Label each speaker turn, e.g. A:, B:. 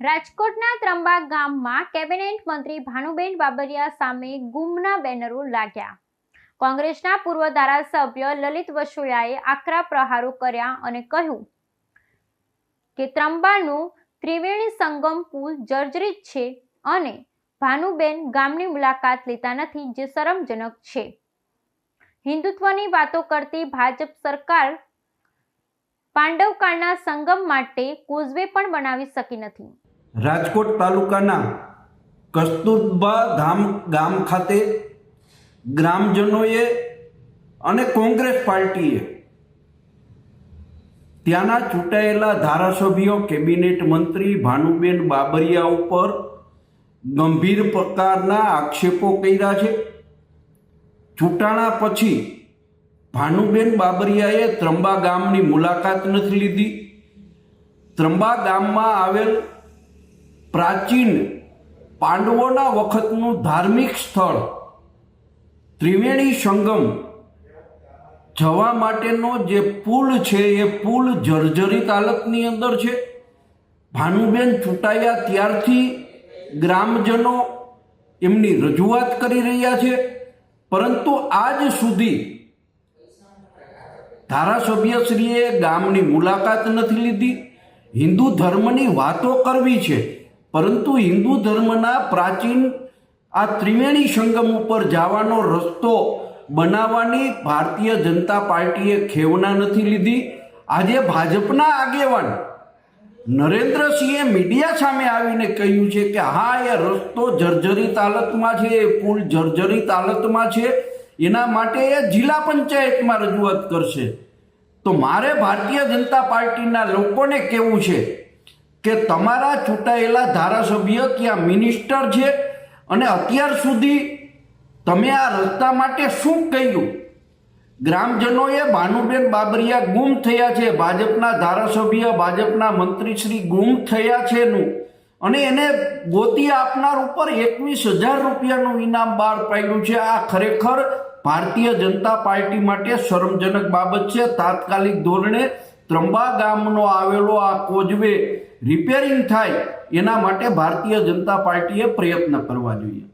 A: રાજકોટના ત્રંબા ગામમાં કેબિનેટ મંત્રી ભાનુબેન બાબરિયા સામે ગુમના બેનરો લાગ્યા. કોંગ્રેસના પૂર્વ ધારાસભ્ય લલિત વસોયાએ આકરા પ્રહારો કર્યા અને કહ્યું કે ત્રંબાનું ત્રિવેણી સંગમ પુલ જર્જરિત છે અને ભાનુબેન ગામની મુલાકાત લેતા નથી જે શરમજનક છે. હિન્દુત્વની વાતો કરતી ભાજપ સરકાર પાંડવકાળના સંગમ માટે કોઝવે પણ બનાવી શકી નથી.
B: રાજકોટ તાલુકાના કસ્તુરબા ધામ ગામ ખાતે ગ્રામજનોએ અને કોંગ્રેસ પાર્ટીએ ત્યાંના ચૂંટાયેલા ધારાસભ્યો, કેબિનેટ મંત્રી ભાનુબેન બાબરિયા ઉપર ગંભીર પ્રકારના આક્ષેપો કર્યા છે. ચૂંટાણા પછી ભાનુબેન બાબરિયાએ ત્રંબા ગામની મુલાકાત નથી લીધી. ત્રંબા ગામમાં આવેલ પ્રાચીન પાંડવોના વખતનું ધાર્મિક સ્થળ ત્રિવેણી સંગમ જવા માટેનો જે પુલ છે, એ પુલ જર્જરિત હાલતની અંદર છે. ભાનુબેન ચૂંટાયા ત્યારથી ગ્રામજનો એમની રજૂઆત કરી રહ્યા છે. પરંતુ આજ સુધી ધારાસભ્યશ્રીએ ગામની મુલાકાત નથી લીધી. હિન્દુ ધર્મની વાતો કરવી છે. પરંતુ હિન્દુ ધર્મના પ્રાચીન આ ત્રિવેણી સંગમ ઉપર જવાનો રસ્તો બનાવવાની ભારતીય જનતા પાર્ટીએ ખેવના નથી લીધી. આજે ભાજપના આગેવાન નરેન્દ્રસિંહે મીડિયા સામે આવીને કહ્યું છે કે હા, એ રસ્તો જર્જરિત હાલતમાં છે, એ પુલ જર્જરિત હાલતમાં છે, એના માટે એ જિલ્લા પંચાયતમાં રજૂઆત કરશે. તો મારે ભારતીય જનતા પાર્ટીના લોકોને કહેવું છે? કે તમારા ચૂંટાયેલા ધારાસભ્ય ત્યાં મિનિસ્ટર છે? અને અત્યાર સુધી તમે આ રસ્તા માટે શું કહ્યું? ગ્રામજનોએ ભાનુબેન બાબરિયા ગુમ થયા છે. ભાજપના ધારાસભ્ય, ભાજપના મંત્રીશ્રી ગુમ થયા છે નું. અને એને ગોતી આપનાર ઉપર એકવીસ હજાર રૂપિયાનું ઇનામ બહાર પાડ્યું છે. આ ખરેખર ભારતીય જનતા પાર્ટી માટે શરમજનક બાબત છે. તાત્કાલિક ધોરણે ત્રંબા ગામનો આવેલો આ કોઝવે રિપેરિંગ થાય, એના માટે ભારતીય જનતા પાર્ટીએ પ્રયત્ન કરવા જોઈએ.